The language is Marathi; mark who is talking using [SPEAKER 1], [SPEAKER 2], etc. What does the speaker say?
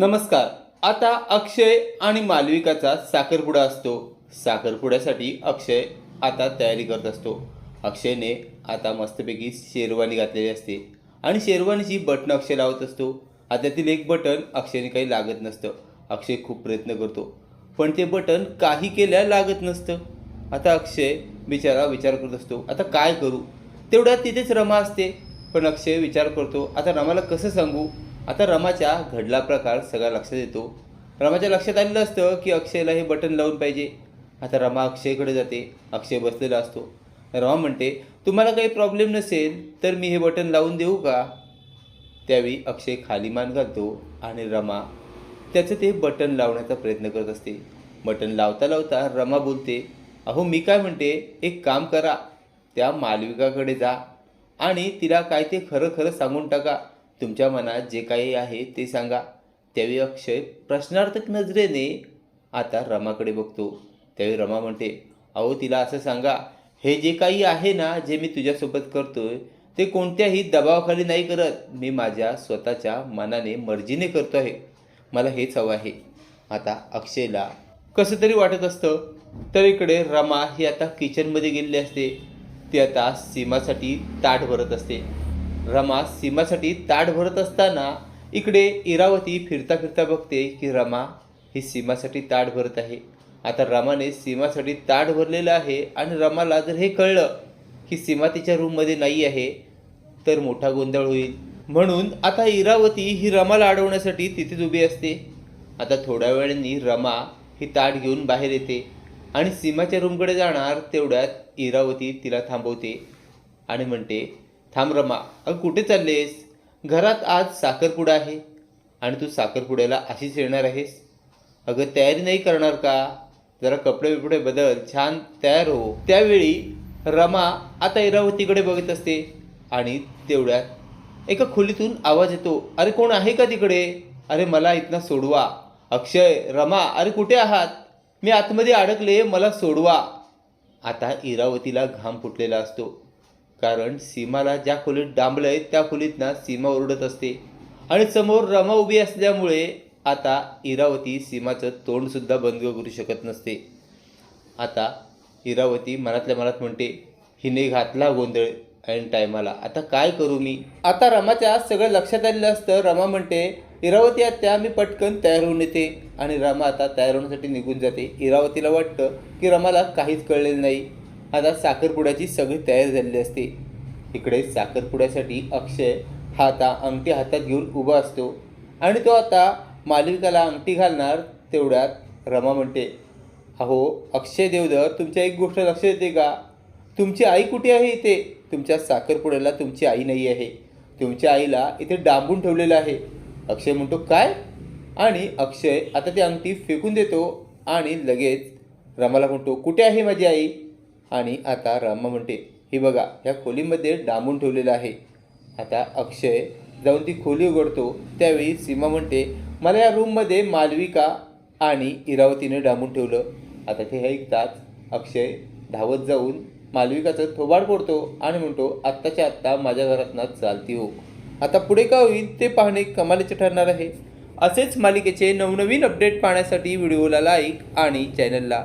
[SPEAKER 1] नमस्कार. आता अक्षय आणि मालविकाचा साखरपुडा असतो. साखरपुड्यासाठी अक्षय आता तयारी करत असतो. अक्षयने आता मस्तपैकी शेरवानी घातलेली असते आणि शेरवानीची बटणं अक्षय लावत असतो. त्यातील एक बटन अक्षयने काही लागत नसतं. अक्षय खूप प्रयत्न करतो. पण ते बटन काही केल्या लागत नसतं. आता अक्षय बिचारा विचार करत असतो आता काय करू? तेवढ्यात तिथेच रमा असते. पण अक्षय विचार करतो आता रमाला कसं सांगू? आता रमाच्या घडला प्रकार सगळा लक्षात येतो. रमाच्या लक्षात आलेलं असतं की अक्षयला हे बटन लावून पाहिजे. आता रमा अक्षयकडे जाते. अक्षय बसलेला असतो. रमा म्हणते तुम्हाला काही प्रॉब्लेम नसेल तर मी हे बटन लावून देऊ का? त्यावेळी अक्षय खाली मान घालतो आणि रमा त्याचं ते बटन लावण्याचा प्रयत्न करत असते. बटन लावता लावता रमा बोलते अहो मी काय म्हणते? एक काम करा. त्या मालविकाकडे जा आणि तिला काय ते खरं खरं सांगून टाका. तुमच्या मनात जे काही आहे ते सांगा. त्यावेळी अक्षय प्रश्नार्थक नजरेने आता रमाकडे बघतो. त्यावेळी रमा म्हणते अहो तिला असं सांगा हे जे काही आहे ना जे मी तुझ्यासोबत करतोय ते कोणत्याही दबावाखाली नाही करत. मी माझ्या स्वतःच्या मनाने मर्जीने करतो आहे. मला हेच हवं आहे. आता अक्षयला कसं तरी वाटत असतं तर इकडे रमा ही आता किचनमध्ये गेलेली असते. ती आता सीमासाठी ताट भरत असते. रमा सीमासाठी ताट भरत असताना इकडे इरावती फिरता फिरता बघते की रमा ही सीमासाठी ताट भरत आहे. आता रमाने सीमासाठी ताट भरलेलं आहे आणि रमाला जर हे कळलं की सीमा तिच्या रूममध्ये नाही आहे तर मोठा गोंधळ होईल. म्हणून आता इरावती ही रमाला अडवण्यासाठी तिथेच उभी असते. आता थोड्या वेळाने रमा ही ताट घेऊन बाहेर येते आणि सीमाच्या रूमकडे जाणार तेवढ्यात इरावती तिला थांबवते आणि म्हणते थांब रमा अगं कुठे चाललेस? घरात आज साखरपुडा आहे. आणि तू साखरपुड्याला अशीच येणार आहेस? अगं तयारी नाही करणार का? जरा कपडे बिपडे बदल छान तयार हो. त्यावेळी रमा आता इरावतीकडे बघत असते. आणि तेवढ्यात एका खोलीतून आवाज येतो अरे कोण आहे का तिकडे? अरे मला इथनं सोडवा. अक्षय रमा अरे कुठे आहात? मी आतमध्ये अडकले मला सोडवा. आता इरावतीला घाम फुटलेला असतो. कारण सीमाला ज्या खोलीत डांबलंय त्या खोलीत ना सीमा ओरडत असते. आणि समोर रमा उभी असल्यामुळे आता इरावती सीमाचं तोंडसुद्धा बंद करू शकत नसते. आता इरावती मनातल्या मनात म्हणते हिने घातला गोंधळ ऐन टायमाला. आता काय करू मी? आता रमाच्या सगळं लक्षात आलेलं असतं. रमा म्हणते इरावती आत्या मी पटकन तयार होऊन येते. आणि रमा आता तयार होण्यासाठी निघून जाते. इरावतीला वाटतं की रमाला काहीच कळलेलं नाही. आता साखरपुड्याची सगळी तयारी झालेली असते. इकडे साखरपुड्यासाठी अक्षय हा आता अंगठी हातात घेऊन उभा असतो आणि तो आता मालविकाला अंगठी घालणार तेवढ्यात रमा म्हणते अहो अक्षय देवधर तुमच्या एक गोष्ट लक्ष येते का? तुमची आई कुठे आहे इथे? तुमच्या साखरपुड्याला तुमची आई नाही आहे. तुमच्या आईला इथे डांबून ठेवलेलं आहे. अक्षय म्हणतो काय? आणि अक्षय आता ती अंगठी फेकून देतो आणि लगेच रमाला म्हणतो कुठे आहे माझी आई? आणि आता रामा म्हणते हे बघा ह्या खोलीमध्ये डांबून ठेवलेलं आहे. आता अक्षय जाऊन ती खोली उघडतो. त्यावेळी सीमा म्हणते मला या रूममध्ये मालविका आणि इरावतीने डांबून ठेवलं. आता ते हे ऐकताच अक्षय धावत जाऊन मालविकाचं थोबाड फोडतो आणि म्हणतो आत्ताच्या आत्ता माझ्या घरातनं चालती हो. आता पुढे काय होईल ते पाहणे कमालीचे ठरणार आहे. असेच मालिकेचे नवनवीन अपडेट पाहण्यासाठी व्हिडिओला लाईक आणि चॅनलला